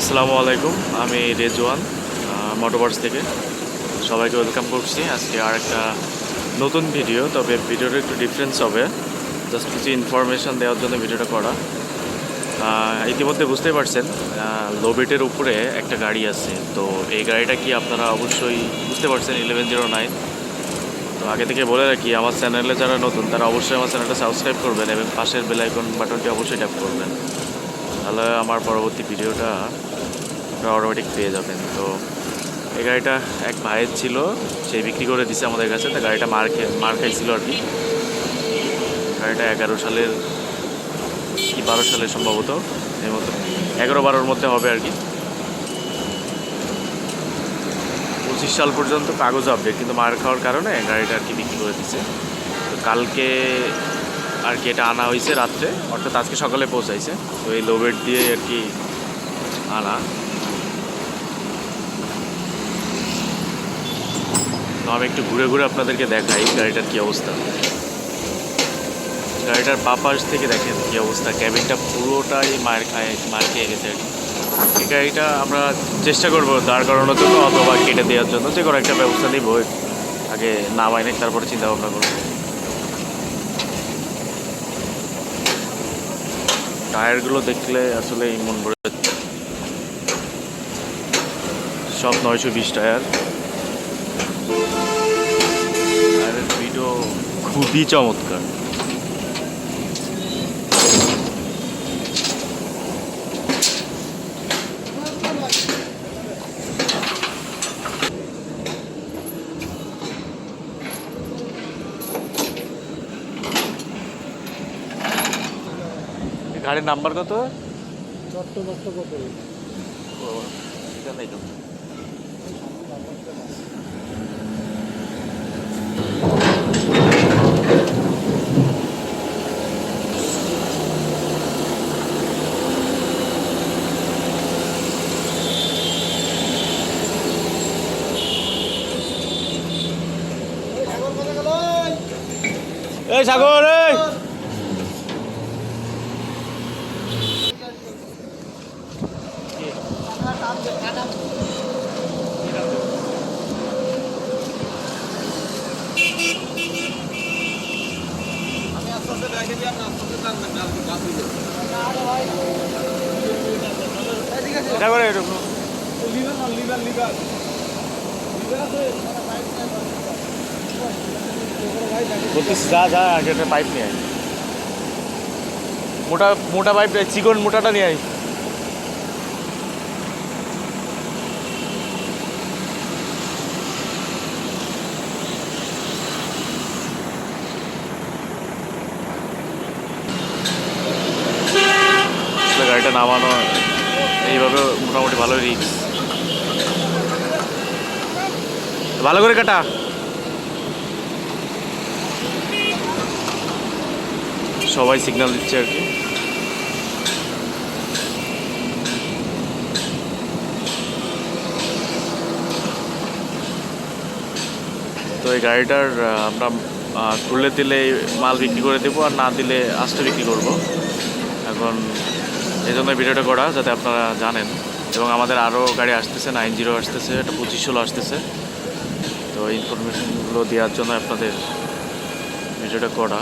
আসসালামু আলাইকুম, আমি রেজওয়ান মোটোবার্স থেকে। সবাইকে ওয়েলকাম করছি। আজকে আর একটা নতুন ভিডিও, তবে ভিডিওটা একটু ডিফারেন্স হবে। জাস্ট কিছু ইনফরমেশন দেওয়ার জন্য ভিডিওটা করা। ইতিমধ্যে বুঝতেই পারছেন লোবেটের উপরে একটা গাড়ি আছে। তো এই গাড়িটা কি আপনারা অবশ্যই বুঝতে পারছেন ইলেভেন জিরো নাইন তো আগে থেকে বলে রাখি, আমার চ্যানেলে যারা নতুন, তারা অবশ্যই আমার চ্যানেলটা সাবস্ক্রাইব করবেন এবং পাশের বেলাইকন বাটনটি অবশ্যই ট্যাপ করবেন। তাহলে আমার পরবর্তী ভিডিওটা আপনারা অটোমেটিক পেয়ে যাবেন। তো এই গাড়িটা এক ভাইয়ের ছিল, সেই বিক্রি করে দিছে আমাদের কাছে, তো গাড়িটা মার খেয়ে মার খাইছিল আর কি। গাড়িটা এগারো সালের কি বারো সালের সম্ভবত, এই মতো। এগারো বারোর মধ্যে হবে আর কি। পঁচিশ সাল পর্যন্ত কাগজ আপডেট কিন্তু মার খাওয়ার কারণে গাড়িটা আর কি বিক্রি করে দিছে। তো কালকে আর কি এটা আনা হয়েছে রাত্রে, অর্থাৎ আজকে সকালে পৌঁছাইছে। তো এই লোবেট দিয়ে আর কি আনা। তো আমি একটু ঘুরে ঘুরে আপনাদেরকে দেখাই গাড়িটার কি অবস্থা। গাড়িটার পাপাস থেকে দেখেন কি অবস্থা। ক্যাবিনটা পুরোটাই মায়ের খায়, মার খেয়ে গেছে এই গাড়িটা আমরা চেষ্টা করব দাঁড় করানোর জন্য অথবা কেটে দেওয়ার জন্য। যে কোনো একটা ব্যবস্থা নিব। আগে না নেই তারপরে চিন্তা ভাবনা করব। টায়ারগুলো দেখলে আসলে মন ভরে যাচ্ছে। সব নয়শো বিশ টায়ার টায়ারের ভিডিও খুবই চমৎকার গাড়ির নাম্বার কত। এই সাগর এই আমি আস্তে আস্তে ব্যাগে দিয়ে আপনি আস্তে আস্তে টানবেন না আপনি গাছ দিবেন ঠিক আছে এটা যা যা আগে একটা পাইপ নিয়ে আয়। মোটা মোটা পাইপ চিকন মোটাটা নিয়ে আয়। আসলে নামানো এইভাবে মোটামুটি ভালো রিক্স ভালো করে কাটা। সবাই সিগন্যাল দিচ্ছে আর কি। তো এই গাড়িটার আমরা খুললে দিলে মাল বিক্রি করে দেবো আর না দিলে আস্তে বিক্রি করব। এখন এই জন্য ভিডিওটা করা, যাতে আপনারা জানেন। এবং আমাদের আরও গাড়ি আসতেছে, নাইন জিরো আসতেছে, একটা পঁচিশ ষোলো আসতেছে। তো ইনফরমেশনগুলো দেওয়ার জন্য আপনাদের ভিডিওটা করা।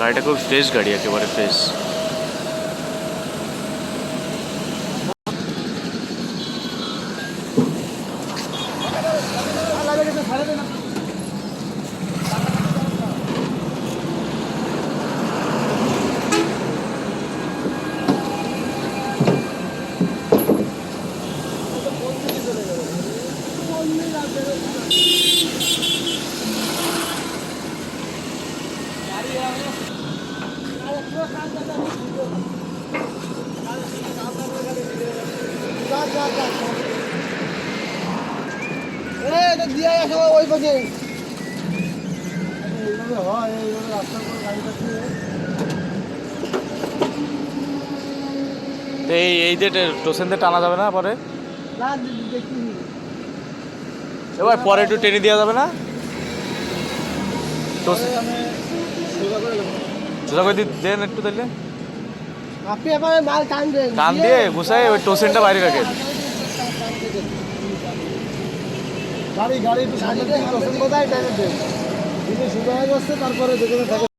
গাড়িটা খুব ফ্রেশ গাড়ি, একেবারে ফ্রেশ। লাগে দিয়ে আসো ওই পাশে হয় এইভাবে রাস্তার করে এই এই যে টোসেনতে টানা যাবে না পরে? এবার পরে একটু টেনে দেওয়া যাবে না? টোস আমি সোজা করে দেন একটু তাহলে আপনি এবারে মাল টান দেন টান দিয়ে ঘুষায় ওই টোসেনটা বাইরে রাখেন। গাড়ি গাড়ি একটু সামনে দিয়ে কোথায় টান দেন। যদি হয়ে যাচ্ছে তারপরে যেখানে থাকে